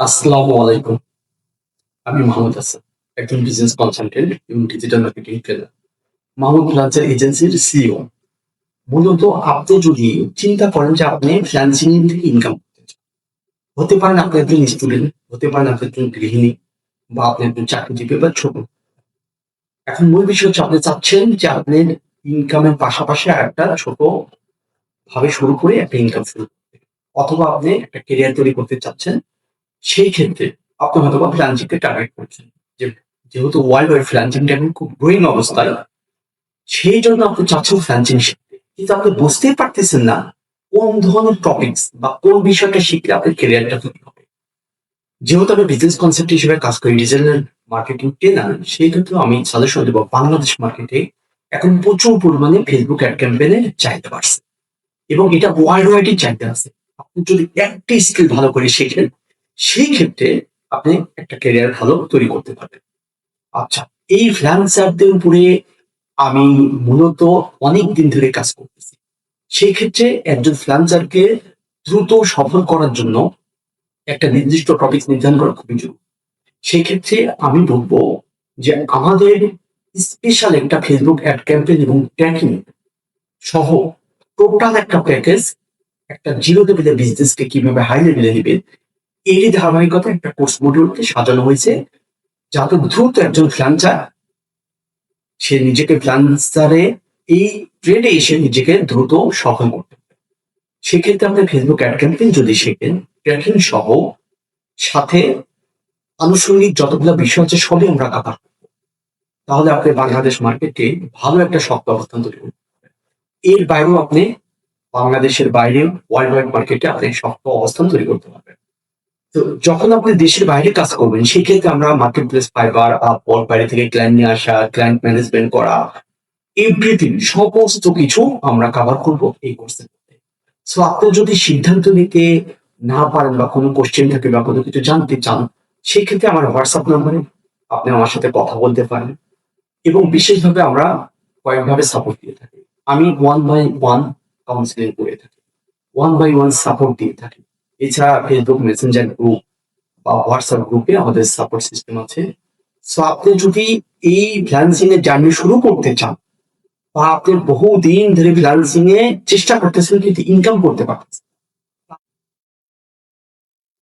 আসসালামু আলাইকুম। আমি মাহমুদ হাসান, একজন বিজনেস কনসালটেন্ট এবং digital marketing trainer Mahmud freelancer এজেন্সির সিইও মূলত আপনি যদি চিন্তা করেন যে আপনি ফ্রিল্যান্সিং থেকে ইনকাম করতে চান, হতে পারেন আপনি একজন স্টুডেন্ট হতে পারেন আপনি একজন গৃহিণী বা আপনি একজন চাকরিজীবী বা ছোট। এখন মূল বিষয় হচ্ছে আপনি চাচ্ছেন যে আপনি ইনকামের পাশাপাশি একটা ছোট ভাবে শুরু করে একটা ইনকাম শুরু করতে। অথবা আপনি একটা কেরিয়ার তৈরি করতে চাচ্ছেন সেই ক্ষেত্রে আপনি হয়তো বা ফ্রিল্যান্সিংকে টার্গেট করছেন। যে যেহেতু ওয়ার্ল্ড ওয়াইড ফ্রিল্যান্সিংটা এখন খুব গ্রোয়িং অবস্থায়, সেই জন্য আপনি চাচ্ছেন ফ্রিল্যান্সিং শিখতে। কিন্তু আপনি বুঝতেই পারতেছেন না কোন ধরনের টপিকস বা কোন বিষয়টা শিখলে আপনার ক্যারিয়ারটা তৈরি হবে। যেহেতু আমি বিজনেস কনসেপ্ট হিসেবে কাজ করি ডিজিটাল মার্কেটিং ট্রেনার সেই ক্ষেত্রে আমি সাজেশন দেবো, বাংলাদেশ মার্কেটে এখন প্রচুর পরিমাণে ফেসবুক অ্যাড ক্যাম্পেইনের চাহিদা বাড়ছে। এবং এটা ওয়ার্ল্ড ওয়াইডই চাহিদা আছে। আপনি যদি একটা স্কিল ভালো করে শেখেন সেই ক্ষেত্রে আপনি একটা ক্যারিয়ার ভালো তৈরি করতে পারবেন। আচ্ছা এই ফ্রিল্যান্সারদের উপরে আমি মূলত অনেক দিন ধরে কাজ করতেছি। সেই ক্ষেত্রে একজন ফ্রিল্যান্সারকে দ্রুত সফল করার জন্য একটা নির্দিষ্ট টপিক নির্ধারণ করা খুবই জরুরি। সেই ক্ষেত্রে আমি বলব যে আমাদের স্পেশাল একটা ফেসবুক অ্যাড ক্যাম্পেইন এবং ট্র্যাকিং সহ টোটাল একটা প্যাকেজ একটা জিরো লেভেলের বিজনেসকে কীভাবে হাই লেভেলে নিবে এরই ধারাবাহিকতা একটা কোর্স মডিউলকে সাজানো হয়েছে, যাতে দ্রুত একজন ফ্রিল্যান্সার সে নিজেকে ফ্রিল্যান্সারে এই ট্রেডে এসে নিজেকে দ্রুত সফল করতে সেক্ষেত্রে আপনি ফেসবুক অ্যাড ক্যাম্পেইন যদি শেখেন ট্র্যাকিং সহ সাথে আনুষঙ্গিক যতগুলো বিষয় আছে, সবই আমরা কাভার করব। তাহলে আপনি বাংলাদেশ মার্কেটে ভালো একটা শক্ত অবস্থান তৈরি করতে এর বাইরেও আপনি বাংলাদেশের বাইরে ওয়ার্ল্ড ওয়াইড মার্কেটে আপনি শক্ত অবস্থান তৈরি করতে পারবেন। তো যখন আপনি দেশের বাইরে কাজ করবেন সেই ক্ষেত্রে আমরা মার্কেট প্লেস ফাইবার আপওয়ার্ক বাইরে থেকে ক্লায়েন্ট নিয়ে আসা ক্লায়েন্ট ম্যানেজমেন্ট করা এভরিথিং সমস্ত কিছু আমরা কভার করব এই কোর্সের মধ্যে। সো আপনি যদি সিদ্ধান্ত নিতে না পারেন বা কোনো কোশ্চেন থাকে বা কোনো কিছু জানতে চান সেই ক্ষেত্রে আমার হোয়াটসঅ্যাপ নাম্বারে আপনি আমার সাথে কথা বলতে পারেন এবং বিশেষভাবে আমরা কয়েকভাবে সাপোর্ট দিয়ে থাকি। আমি ওয়ান বাই ওয়ান কাউন্সিলিং করে থাকি। ওয়ান বাই ওয়ান সাপোর্ট দিয়ে থাকি। এছাড়া ফেসবুক মেসেঞ্জার গ্রুপ বা হোয়াটসঅ্যাপ গ্রুপে আমাদের সাপোর্ট সিস্টেম আছে। সো আপনি যদি এই ফ্রিল্যান্সিং এর জার্নি শুরু করতে চান, বা আপনি বহুদিন ধরে ফ্রিল্যান্সিং এ চেষ্টা করতেছেন কিন্তু ইনকাম করতে পারতেছেন